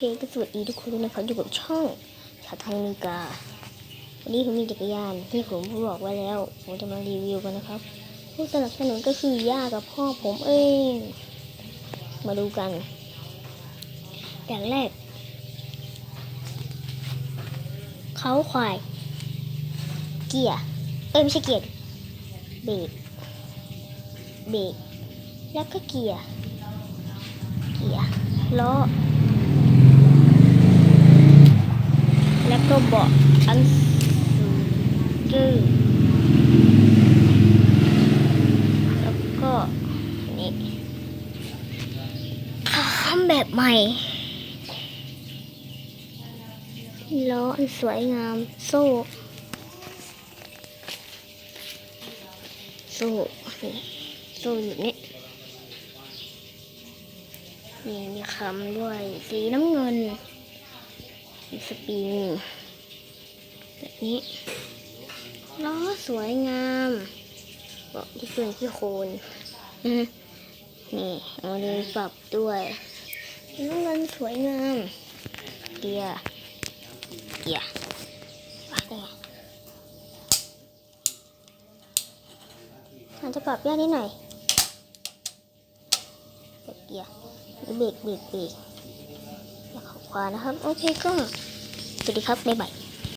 เพลงก็สวัสดีทุกคนนะครับอยู่กับช่องชาไทยนิกา วันนี้ผมมีจักรยานที่ผมบอกไว้แล้ว ผมจะมารีวิวกันนะครับผู้สนับสนุนก็คือย่ากับพ่อผมเอง มาดูกัน อย่างแรก เขาควาย เกียร์เอ้ยไม่ใช่เกียร์เบรกเบรกแล้วก็เกียร์เกียร์ล้อ แล้ว ก็เบาะอันสูงแล้วก็นี่ทำแบบใหม่ล้ออันสวยงามโซ่โซ่นี่โซ่อยู่นี่นี่มีคำด้วยสีน้ำเงิน มีสปริงแบบนี้ล้อสวยงามเบาะที่เปื่อนที่โคนอือนี่เอาเลยปรับด้วยน้ำเงินสวยงามเกียร์เกียร์ปรับได้ไงอาจจะปรับยากนิดหน่อยกดเกียร์เบรกเบรกเบรก กว่านะครับ โอเคก็สวัสดีครับบ๊ายบาย